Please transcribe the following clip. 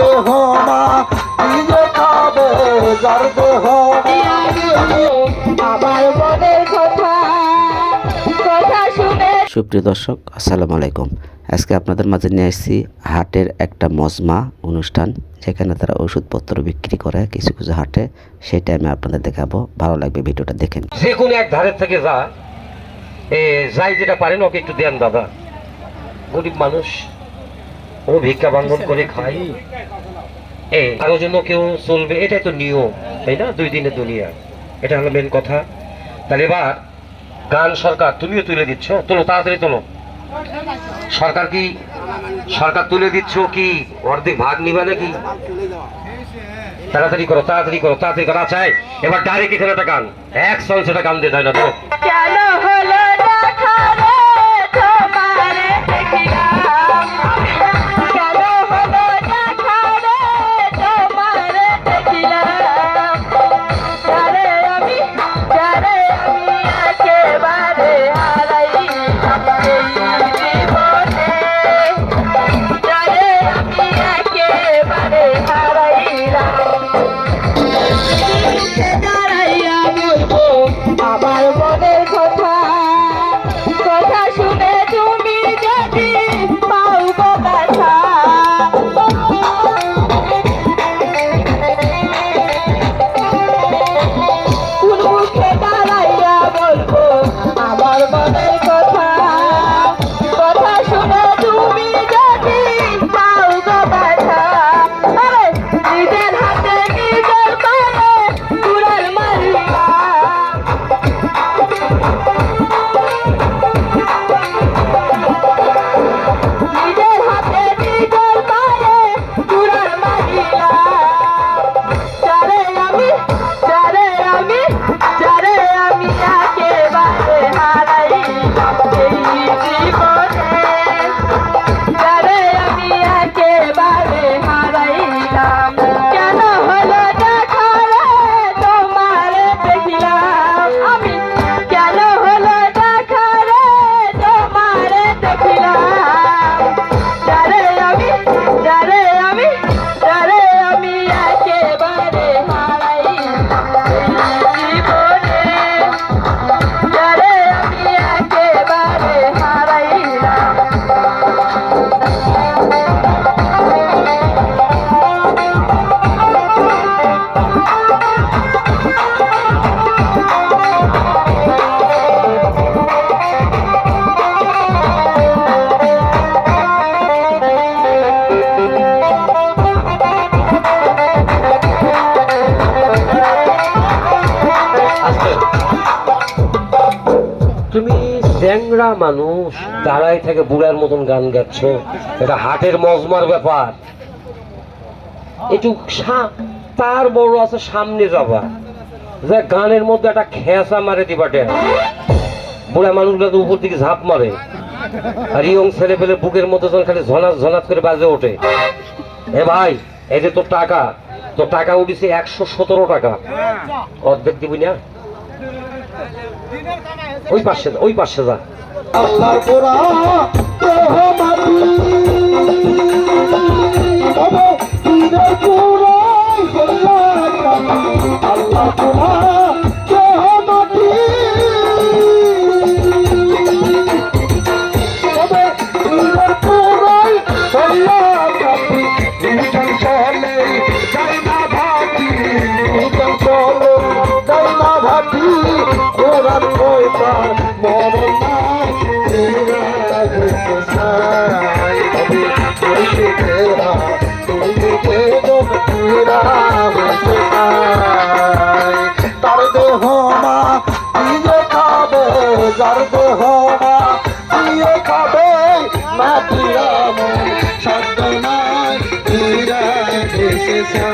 দেহ মা নিজে খাবে যার দেহ আমার মনের কথা কথা শুনে। সুপ্রিয় দর্শক আসসালামু আলাইকুম। আজকে আপনাদের মাঝে নিয়ে এসেছি হাটের একটা মজমা অনুষ্ঠান যেখানে তারা ওষুধপত্র বিক্রি করে কিছু কিছু হাটে। সেটা আমি আপনাদের দেখাবো। ভালো লাগবে ভিডিওটা দেখেন যে কোনো এক ধারের থেকে যা এ যাই যেটা পারেন ওকে একটু দেন দাদা। গরিব মানুষ। ও ভিক্ষা বান্ধন করে খায়। এ কারোর জন্য কেউ চলবে এটাই তো নিয়ম তাই না? দুই দিনের দুনিয়া। এটা হলো মেন কথা। তাহলে এবার গান সরকার তুমিও তুলে দিচ্ছ? তোলো তাড়াতাড়ি তোলো। সরকার কি সরকার তুলে দিচ্ছ কি? অর্ধেক ভাগ নিবা নাকি? তাড়াতাড়ি করো তাড়াতাড়ি করো তাড়াতাড়ি করা। আচ্ছা এই, এবার ডাইরেক্ট এখানে একটা গান। এক সং সেটা গান দিয়ে দেয় না তো আমার তুমি চ্যাংরা মানুষ দাঁড়াই থেকে বুড়ার মতন গান গাচ্ছ, এটা হাটের মজমার ব্যাপার। একটু তার বড় আছে সামনে যাবা। যে গানের মধ্যে একটা খেসা মারে দিবাটে। বুড়া মানুষগুলো উপর দিকে ঝাঁপ মারে। আর ইয়ং ছেলে পেলে বুকের মতো যখন খালি ঝনাত ঝনাত করে বাজে ওঠে। হে ভাই, এই যে তোর টাকা তোর টাকা উঠেছে একশো সতেরো টাকা। অর্ধেক দিবি না? ওই পাশে ওই পাশে যা। চলে যাই না ভাটি নিজন চলে, যাই না ভাটি মরণ নাই তেরা গেছে সাই তবে বসে তেরা তুমি বেদন তেরা গেছে সাই তার দেহ মা দিয়ে খাবে মা দিয়ে নাই গেছে